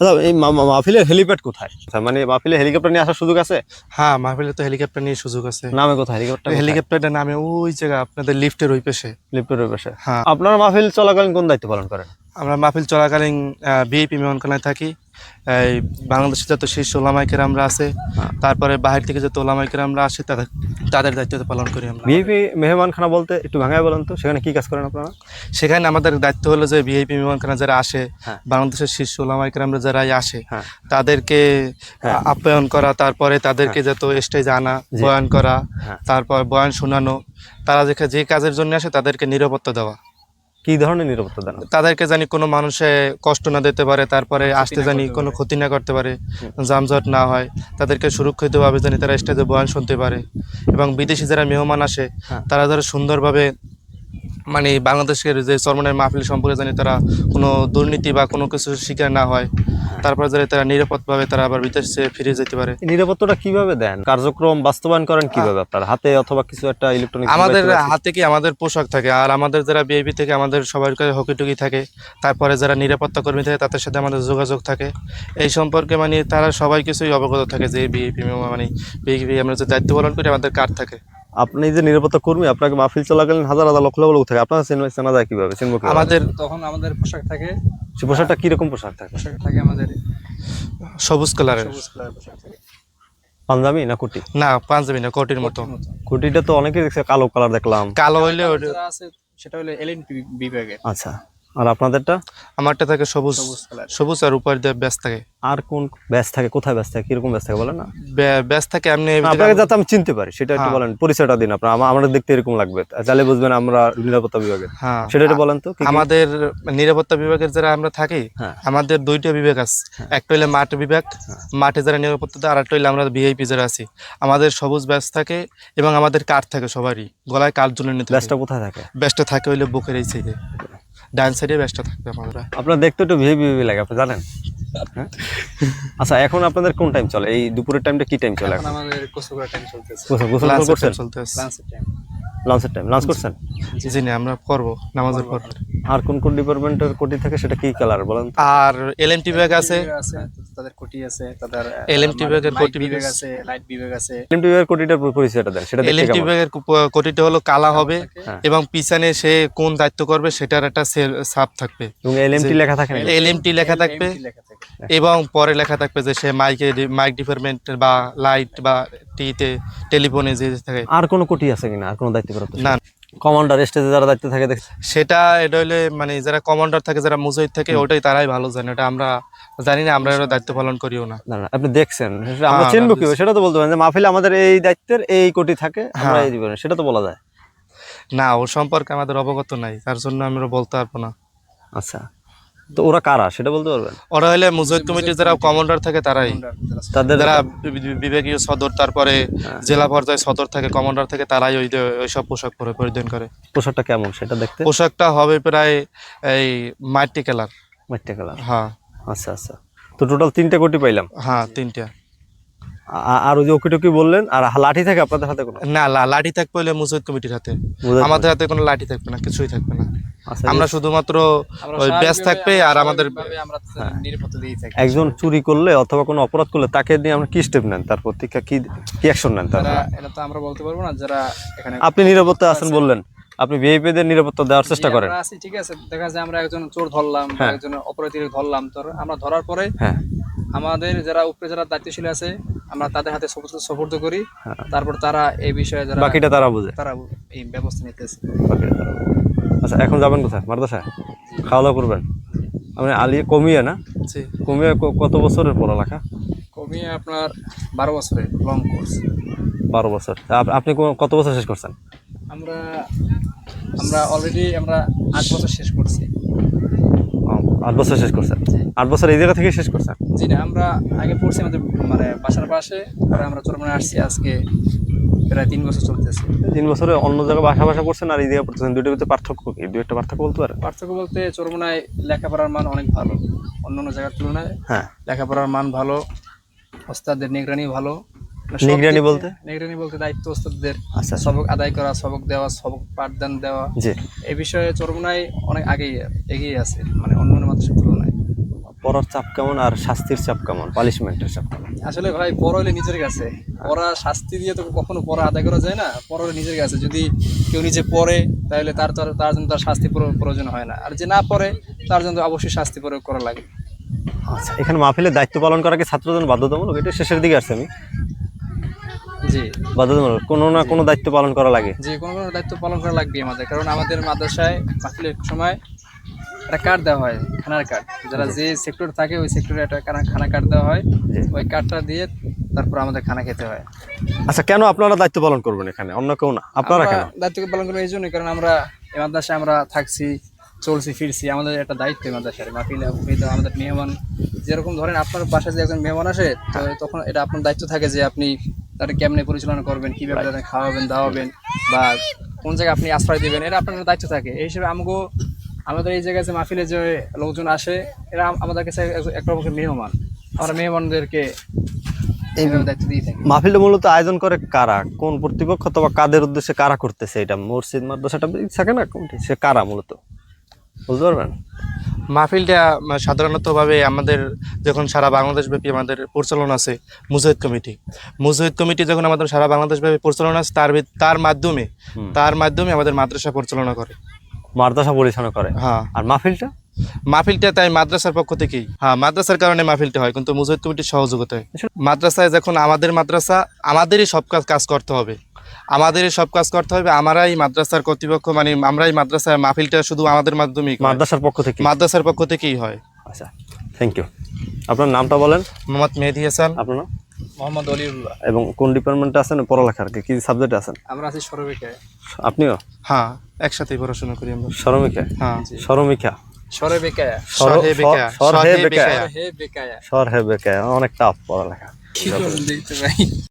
আচ্ছা এই মাহফিলের হেলিপ্যাড কোথায়? আচ্ছা, মানে মাহফিলে হেলিকপ্টার নিয়ে আসার সুযোগ আছে? হ্যাঁ মাহফিলে তো হেলিকপ্টার নিয়ে সুযোগ আছে। নামে কোথায় হেলিকপ্টার? হেলিকপ্টারের নামে ওই জায়গা আপনাদের লিফটের ওই পাশে। লিফটের ওই পাশে। হ্যাঁ। আপনার মাহফিল চলাকালীন কোন দায়িত্ব পালন করেন? আমরা মাহফিল চলাকালীন বিএপি মেহমানখানায় থাকি এই বাংলাদেশে যত শীর্ষ ওলামাইকের আমরা আছে হ্যাঁ। তারপরে বাহির থেকে যত ওলামাইকের আমরা আসে তাদের তাদের দায়িত্ব পালন করি আমরা ভিআইপি মেহমানখানা বলতে একটু ভাঙায় বলেন তো সেখানে কী কাজ করেন আপনারা সেখানে আমাদের দায়িত্ব হলো যে ভিআইপি মেহমানখানা যারা আসে হ্যাঁ। বাংলাদেশের শীর্ষ ওলামাইকের আমরা যারা আসে হ্যাঁ তাদেরকে। আপ্যায়ন করা তারপরে তাদেরকে যত স্টেজে আনা। বয়ান করা। তারপর বয়ান শোনানো তারা যে কাজের জন্য আসে তাদেরকে নিরাপত্তা দেওয়া কি ধরনের নিরাপত্তা দেন তাদেরকে জানি কোনো মানুষে কষ্ট না দিতে পারে তারপরে আসতে জানি কোনো ক্ষতি না করতে পারে যানজট না হয় তাদেরকে সুরক্ষিতভাবে জানি তারা স্টেজে বয়ান শুনতে পারে। এবং বিদেশি যারা মেহমান আসে হ্যাঁ। তারা যারা সুন্দরভাবে মানে বাংলাদেশের যে চরমনের মাহফিল সম্পর্কে জানি তারা কোনো দুর্নীতি বা কোনো কিছু শিকার না হয়। তারপরে যাতে তারা নিরাপদভাবে তারা আবার বিদেশে ফিরে যেতে পারে। নিরাপত্তাটা কীভাবে দেন? কার্যক্রম বাস্তবায়ন করেন কীভাবে আপনার? হাতে অথবা কিছু একটা ইলেকট্রনিক আমাদের হাতে কি আমাদের পোশাক থাকে? আর আমাদের যারা বিএবি থেকে আমাদের সবার কাছে হকিটুকি থাকে তারপরে যারা নিরাপত্তা কর্মী থাকে তাদের সাথে আমাদের যোগাযোগ থাকে। এই সম্পর্কে মানে তারা সবাই কিছুই অবগত থাকে যে বিএপি মানে বিএপি আমরা যে দায়িত্ব পালন করি আমাদের কার্ড থাকে। আপনি যে নিরাপত্তা কর্মী আপনাকে মাহফিল চলাকালীন হাজার হাজার লক্ষ লক্ষ লোক থাকে। আপনার চেনা যায় কীভাবে? চিনবো কীভাবে? আমাদের তখন আমাদের পোশাক থাকে। সে পোশাকটা কীরকম পোশাক থাকে? পোশাক থাকে আমাদের সবুজ কালারের। সবুজ কালারের পোশাক থাকে। পাঞ্জাবি না কুটি না পাঞ্জাবি না কোটির মতো। মতো। কুটিটা তো অনেকে দেখছে কালো কালার দেখলাম। কালো হইলে আছে সেটা হলো এলএনপি বিভাগের আচ্ছা। আর আপনাদেরটা? আমারটা থাকে সবুজ সবুজ সবুজ আর উপর দিয়ে ব্যাস থাকে। আর কোন ব্যাচ থাকে? কোথায় ব্যাচ থাকে? কীরকম ব্যাচ থাকে বলেন না? ব্যাস থাকে এমনি আপনাকে যাতে আমি চিনতে পারি সেটা একটু হ্যাঁ। বলেন পরিচয়টা দিন আপনার। আমা- আমরা দেখতে এরকম লাগবে। তাহলে বুঝবেন আমরা নিরাপত্তা বিভাগে। হ্যাঁ। সেটা একটু বলেন তো? আমাদের নিরাপত্তা বিভাগের যারা আমরা থাকি হ্যাঁ। আমাদের দুইটা বিভাগ আছে। একটা হইলে মাঠ বিভাগ মাঠে যারা নিরাপত্তা দেয় আর একটা হইলে আমরা ভিআইপি যারা আছি। আমাদের সবুজ ব্যাস থাকে এবং আমাদের কার্ড থাকে সবারই। গলায় কার্ড ঝুলে নিতে ব্যাচটা কোথায় থাকে? ব্যাসটা থাকে হইলে বুকের এই সাইডে ডান সাইডে ব্যাসটা থাকবে আমরা আপনার দেখতে একটু ভিভি ভিভি লাগে আপনি জানেন? হ্যাঁ? আচ্ছা এখন আপনাদের কোন টাইম চলে? এই দুপুরের টাইমটা কি টাইম চলে এখন আমাদের গোসল টাইম চলতেছে। গোসল টাইম চলতেছে। লাঞ্চের টাইম লাঞ্চ করছেন? জি না আমরা করব নামাজের পর। আর কোন কোন ডিপার্টমেন্টের কোটি থাকে সেটা কি কালার বলেন আর এলএমটি বিভাগ আছে। আছে তাদের কোটি আছে তাদের বিভাগের কোটি বিভাগ আছে লাইট বিভাগ আছে। এলএমটি বিভাগের কোটিটার পরিচয়টা দেন সেটা দেখতে এলএমটি বিভাগের কোটিটা হলো কালা হবে হ্যাঁ। এবং পিছনে সে কোন দায়িত্ব করবে সেটার একটা সে- ছাপ থাকবে। এবং এলএমটি লেখা থাকে না এলএমটি লেখা থাকবে। এবং পরে লেখা থাকবে যে সে মাইকে মাইক ডিপার্টমেন্ট বা লাইট বা টিতে টেলিফোনে যে থাকে। আর কোনো কোটি আছে কিনা? আর কোনো দায়িত্ব প্রাপ্ত না। কমান্ডার স্টেজে যারা দায়িত্ব থাকে সেটা এটা হলে মানে যারা কমান্ডার থাকে যারা মুজাহিদ থাকে ওটাই তারাই ভালো জানে। এটা আমরা জানি না আমরা দায়িত্ব পালন করিও না। না আপনি দেখছেন। আমরা হ্যাঁ, চিনবো কি সেটা তো বলতে পারেন যে মাহফিলে আমাদের এই দায়িত্বের এই কোটি থাকে আমরা হ্যাঁ। এই দিবেন সেটা তো বলা যায়। না ও সম্পর্কে আমাদের অবগত নাই তার জন্য আমরা বলতে পারব না। আচ্ছা। তো ওরা কারা? সেটা বলতে পারবেন? ওরা হলে মুজাহিদ কমিটির যারা কমান্ডার থাকে তারাই। তাদের যারা বিভাগীয় সদর তারপরে জেলা পর্যায়ে সদর থাকে কমান্ডার থাকে তারাই ওই সব পোশাক পরে পরিধান করে। পোশাকটা কেমন সেটা দেখতে? পোশাকটা হবে প্রায় এই মাটি কালার। মাটি কালার। হ্যাঁ। আচ্ছা আচ্ছা। তো টোটাল তিনটা কোটি পাইলাম। হ্যাঁ তিনটা। আর ওই যে ওকি টুকি বললেন আর লাঠি থাকে আপনাদের হাতে কোনো? না লাঠি থাকবে হলে মুজাহিদ কমিটির হাতে। আমাদের হাতে কোনো লাঠি থাকবে না কিছুই থাকবে না। আচ্ছা, আমরা শুধুমাত্র ওই ব্যাস থাকবে আর আমাদের আমরা নিরাপত্তা দিয়ে থাকি। একজন চুরি করলে অথবা কোনো অপরাধ করলে তাকে নিয়ে আমরা কি স্টেপ নেন? তার প্রতি কি কি অ্যাকশন নেন তার? এটা তো আমরা বলতে পারব না যারা এখানে আপনি নিরাপত্তা আছেন বললেন। আপনি ভিআইপিদের নিরাপত্তা দেওয়ার চেষ্টা করেন। আছি ঠিক আছে। দেখা যায় আমরা একজন চোর ধরলাম হ্যাঁ। একজন অপরাধীকে ধরলাম। তো আমরা ধরার পরে হ্যাঁ। আমাদের যারা উপরে যারা দায়িত্বশীল আছে আমরা তাদের হাতে সফর্দ করি। হ্যাঁ। তারপর তারা এই বিষয়ে যারা বাকিটা তারা বুঝে। তারা এই ব্যবস্থা নিতেছে। বাকিটা তারা আচ্ছা এখন যাবেন কোথায়? মাদ্রাসায় খাওয়া দাওয়া করবেন? আপনি আলি কমিয়ে না? জি। কমিয়ে কত বছরের পড়ালেখা? কমিয়ে আপনার বারো বছরে লং কোর্স বারো বছর। আপনি কত বছর শেষ করছেন? আমরা আমরা অলরেডি আমরা আট বছর শেষ করছি। আট বছর শেষ করছেন। আট বছর এই জায়গা থেকে শেষ করছেন? জি না আমরা আগে পড়ছি আমাদের মানে বাসার পাশে পরে আমরা চরমনে আসছি আজকে প্রায় তিন বছর চলতেছে। তিন বছরে অন্য জায়গায় বাসা বাসা করছেন আর এই জায়গায় পড়তেছেন দুইটার ভিতরে পার্থক্য কি? দুই একটা পার্থক্য বলতে পারেন? পার্থক্য বলতে চরমনায় লেখাপড়ার মান অনেক ভালো। অন্য অন্য জায়গার তুলনায় হ্যাঁ। লেখাপড়ার মান ভালো ওস্তাদের নিগরানি ভালো। মানে নিগরানি বলতে? নিগরানি বলতে দায়িত্ব ওস্তাদদের আচ্ছা। সবক আদায় করা সবক দেওয়া সবক পাঠদান দেওয়া। জি। এই বিষয়ে চরমনায় অনেক আগেই এগিয়ে আছে মানে অন্য পড়ার চাপ কেমন আর শাস্তির চাপ কেমন? পালিশমেন্টের চাপ কেমন? আসলে ভাই পড়া হলে নিজের কাছে। পড়া শাস্তি দিয়ে তো কখনো পড়া আদায় করা যায় না পড়া হলে নিজের কাছে। যদি কেউ নিজে পড়ে তাহলে তার তার তার জন্য তার শাস্তি প্রয়োজন হয় না। আর যে না পড়ে তার জন্য তো অবশ্যই শাস্তি প্রয়োগ করা লাগে। আচ্ছা এখানে মাহফিলের দায়িত্ব পালন করা কি ছাত্রদের বাধ্যতামূলক? এটা শেষের দিকে আসছে আমি। জি। বাধ্যতামূলক? কোনো না কোনো দায়িত্ব পালন করা লাগে। যে কোনো কোনো দায়িত্ব পালন করা লাগবে আমাদের। কারণ আমাদের মাদ্রাসায় মাহফিলের সময় একটা কার্ড দেওয়া হয় খানার কার্ড যারা যে সেক্টর থাকে ওই সেক্টরে একটা খানা কার্ড দেওয়া হয়। ওই কার্ডটা দিয়ে তারপর আমাদের খানা খেতে হয়। আচ্ছা কেন আপনারা দায়িত্ব পালন করবেন এখানে? অন্য কেউ না? আপনারা কেন? দায়িত্ব পালন করবেন এই জন্যই কারণ আমরা এই মাদ্রাসায় আমরা থাকছি চলছি ফিরছি। আমাদের একটা দায়িত্ব এই মাদ্রাসার। মাহফিল আমাদের মেহমান। যেরকম ধরেন আপনার বাসায় যে একজন মেহমান আসে তখন এটা আপনার দায়িত্ব থাকে যে আপনি তাদের কেমনে পরিচালনা করবেন কীভাবে তাদের খাওয়াবেন দাওয়াবেন বা কোন জায়গায় আপনি আশ্রয় দেবেন এটা আপনার দায়িত্ব থাকে। এই হিসেবে আমাকে আমাদের এই জায়গায় যে মাহফিলে যে লোকজন আসে এরা আমাদের কাছে এক- রকমের মেহমান। আমরা মেহমানদেরকে মাহফিলটা মূলত আয়োজন করে কারা? কোন কর্তৃপক্ষ অথবা কাদের উদ্দেশ্যে কারা করতেছে এটা? মসজিদ মাদ্রাসাটা থাকে না কোনটি? সে কারা মূলত? বুঝতে পারবেন? মাহফিলটা সাধারণতভাবে আমাদের যখন সারা বাংলাদেশ ব্যাপী আমাদের পরিচালনা আছে মুজাহিদ কমিটি। মুজাহিদ কমিটি যখন আমাদের সারা বাংলাদেশ ব্যাপী পরিচালনা আছে তার তার মাধ্যমে তার মাধ্যমে আমাদের মাদ্রাসা পরিচালনা করে। মাদ্রাসা পরিচালনা করে। হ্যাঁ। আর মাহফিলটা? মাহফিলটা তাই মাদ্রাসার পক্ষ থেকেই। হ্যাঁ মাদ্রাসার কারণে মাহফিলটা হয় কিন্তু মুজাহিদ কমিটির সহযোগিতায়। মাদ্রাসায় যখন আমাদের মাদ্রাসা আমাদেরই সব কাজ কাজ করতে হবে। আমাদেরই সব কাজ করতে হবে আমরাই মাদ্রাসার কর্তৃপক্ষ মানে আমরাই মাদ্রাসার মাহফিলটা শুধু আমাদের মাধ্যমেই মাদ্রাসার পক্ষ থেকে মাদ্রাসার পক্ষ থেকেই হয়। আচ্ছা থ্যাংক ইউ আপনার নামটা বলেন। মোহাম্মদ মেহেদি হাসান। আপনার? মোহাম্মদ অলিউল্লাহ। এবং কোন ডিপার্টমেন্টে আছেন পড়ালেখার কি- কি সাবজেক্টে আছেন? আমরা আছি সরবিকায় আপনিও? হ্যাঁ একসাথেই পড়াশোনা করি আমরা। সরমিকা হ্যাঁ। সরমিকা? সর সরহে বেকায়া, সর হে সরহে বেকায়া। বেকায়া। হে বেকায়া সর হে বেকায়া অনেক টাফ পড়ালেখা